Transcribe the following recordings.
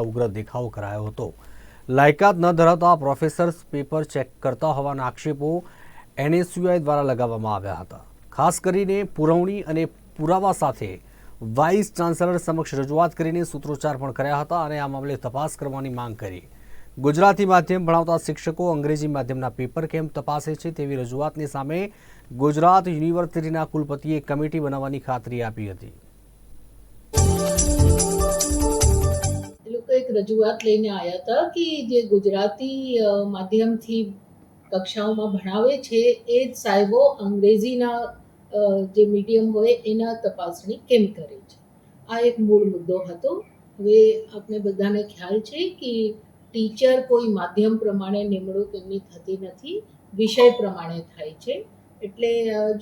ઉગ્ર દેખાવ કરાયો હતો. લાયકાત ન ધરાવતા પ્રોફેસર્સ પેપર ચેક કરતા હોવાના આક્ષેપો એનએસયુઆઈ દ્વારા લગાવવામાં આવ્યા હતા. ખાસ કરીને પુરવણી અને પુરાવા સાથે વાઇસ ચાન્સેલર સમક્ષ રજૂઆત કરીને સૂત્રોચ્ચાર પણ કર્યા હતા અને આ મામલે તપાસ કરવાની માંગ કરી. ગુજરાતી માધ્યમ ભણાવતા શિક્ષકો અંગ્રેજી માધ્યમના પેપર કેમ તપાસે છે તેવી રજૂઆતની સામે ગુજરાત યુનિવર્સિટીના કુલપતિએ કમિટી બનાવવાની ખાતરી આપી હતી. લોકો એક રજૂઆત લઈને આવ્યા હતા કે જે ગુજરાતી માધ્યમથી કક્ષાઓમાં ભણાવે છે એ જ સાહેબો અંગ્રેજીના જે મીડિયમ હોય એના તપાસણી કેમ કરે છે? આ એક મૂળ મુદ્દો હતો. હવે આપણે બધાને ખ્યાલ છે કે ટીચર કોઈ માધ્યમ પ્રમાણે નિમણૂક એમની થતી નથી, વિષય પ્રમાણે થાય છે. એટલે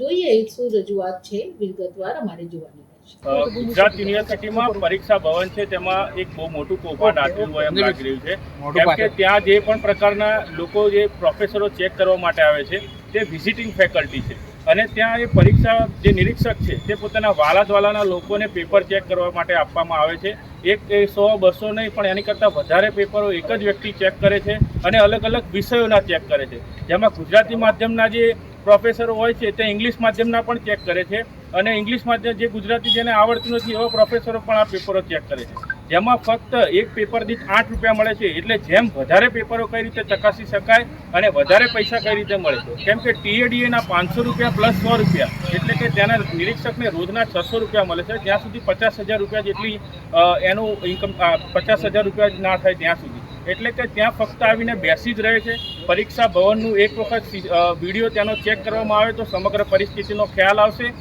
જોઈએ શું રજૂઆત છે વિગતવાર અમારે જોવાની ગુજરાત યુનિવર્સિટીમાં પરીક્ષા ભવન છે તેમાં એક બહુ મોટું કૌભાંડ આટલું હોય એમ લાગી રહ્યું છે. કેમ કે ત્યાં જે પણ પ્રકારના લોકો જે પ્રોફેસરો ચેક કરવા માટે આવે છે તે વિઝિટિંગ ફેકલ્ટી છે. અને ત્યાં એ પરીક્ષા જે નિરીક્ષક છે તે પોતાના વાલા દ્વાલાના લોકોને પેપર ચેક કરવા માટે આપવામાં આવે છે. એક સો બસો નહીં પણ એની કરતાં વધારે પેપરો એક જ વ્યક્તિ ચેક કરે છે અને અલગ અલગ વિષયોના ચેક કરે છે. જેમાં ગુજરાતી માધ્યમના જે પ્રોફેસરો હોય છે તે ઇંગ્લિશ માધ્યમના પણ ચેક કરે છે અને ઇંગ્લિશ માધ્યમ જે ગુજરાતી જેને આવડતું નથી એવા પ્રોફેસરો પણ આ પેપરો ચેક કરે છે. જેમાં ફક્ત એક પેપર દીઠ આઠ રૂપિયા મળે છે એટલે જેમ વધારે પેપરો કઈ રીતે ચકાસી શકાય અને વધારે પૈસા કઈ રીતે મળે કેમ કે ટીએડીએના પાંચસો રૂપિયા પ્લસ સો રૂપિયા એટલે કે ત્યાંના નિરીક્ષકને રોજના છસો રૂપિયા મળે છે. જ્યાં સુધી પચાસ હજાર રૂપિયા જેટલી એનું ઇન્કમ પચાસ હજાર રૂપિયા ના થાય ત્યાં સુધી. એટલે કે ત્યાં ફક્ત આવીને બેસી જ રહે છે. પરીક્ષા ભવનનું એક વખત વીડિયો ત્યાંનો ચેક કરવામાં આવે તો સમગ્ર પરિસ્થિતિનો ખ્યાલ આવશે.